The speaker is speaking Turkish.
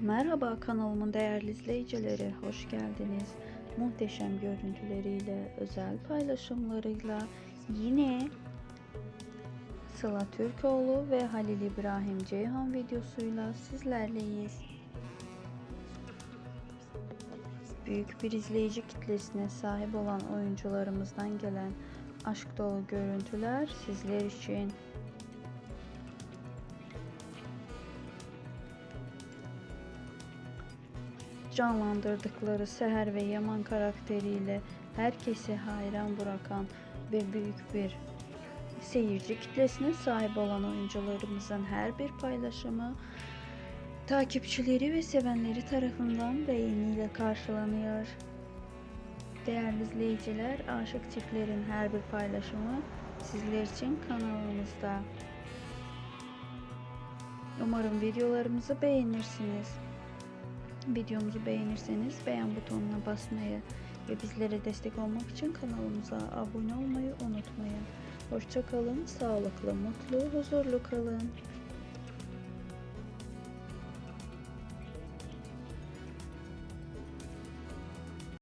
Merhaba kanalımın değerli izleyicileri, hoş geldiniz. Muhteşem görüntüleriyle, özel paylaşımlarıyla yine Sıla Türkoğlu ve Halil İbrahim Ceyhan videosuyla sizlerleyiz. Büyük bir izleyici kitlesine sahip olan oyuncularımızdan gelen aşk dolu görüntüler sizler için. Canlandırdıkları Seher ve Yaman karakteriyle herkesi hayran bırakan ve büyük bir seyirci kitlesine sahip olan oyuncularımızın her bir paylaşımı takipçileri ve sevenleri tarafından beğeniyle karşılanıyor. Değerli izleyiciler, aşık çiftlerin her bir paylaşımı sizler için kanalımızda. Umarım videolarımızı beğenirsiniz. Videomuzu beğenirseniz beğen butonuna basmayı ve bizlere destek olmak için kanalımıza abone olmayı unutmayın. Hoşçakalın, sağlıklı, mutlu, huzurlu kalın.